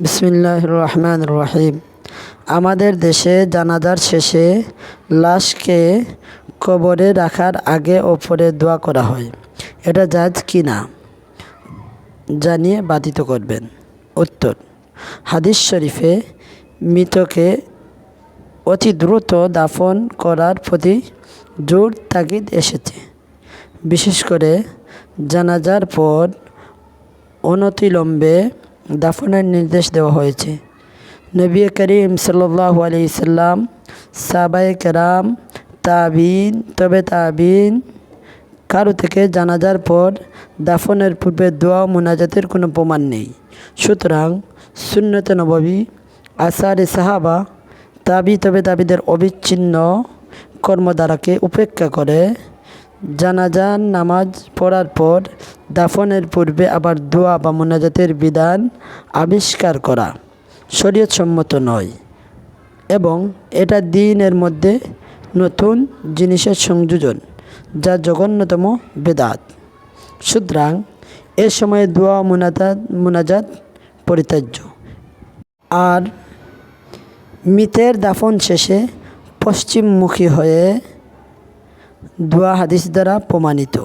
বিসমিল্লাহ রহমান রহিম আমাদের দেশে জানাজার শেষে লাশকে কবরে রাখার আগে ওপরে দোয়া করা হয়। এটা জাজ কি না জানিয়ে বাধিত করবেন। উত্তর, হাদিস শরীফে মৃতকে অতি দ্রুত দাফন করার প্রতি জোর তাগিদ এসেছে। বিশেষ করে জানাজার পর অনতিলম্বে দাফনের নির্দেশ দেওয়া হয়েছে। নবী করিম সাল্লাল্লাহু আলাইহি সাল্লাম সাবাই কেরাম, তাবিন, তবে তাবিন, কারও থেকে জানাজার পর দাফনের পূর্বে দোয়া মোনাজাতের কোনো প্রমাণ নেই। সুতরাং সুন্নতে নববী, আসারে সাহাবা, তাবি তবে তাবিদের অবিচ্ছিন্ন কর্মধারাকে উপেক্ষা করে জানাজান, নামাজ পড়ার পর দাফনের পূর্বে আবার দোয়া বা মোনাজাতের বিধান আবিষ্কার করা শরীয়তসম্মত নয় এবং এটা দিনের মধ্যে নতুন জিনিসের সংযোজন, যা জঘন্যতম বেদাত। সুতরাং এ সময়ে দোয়া, মোনাজাত মোনাজাত পরিত্যাজ্য। আর মৃতের দাফন শেষে পশ্চিমমুখী হয়ে দোয়া হাদিস দ্বারা প্রমাণিত।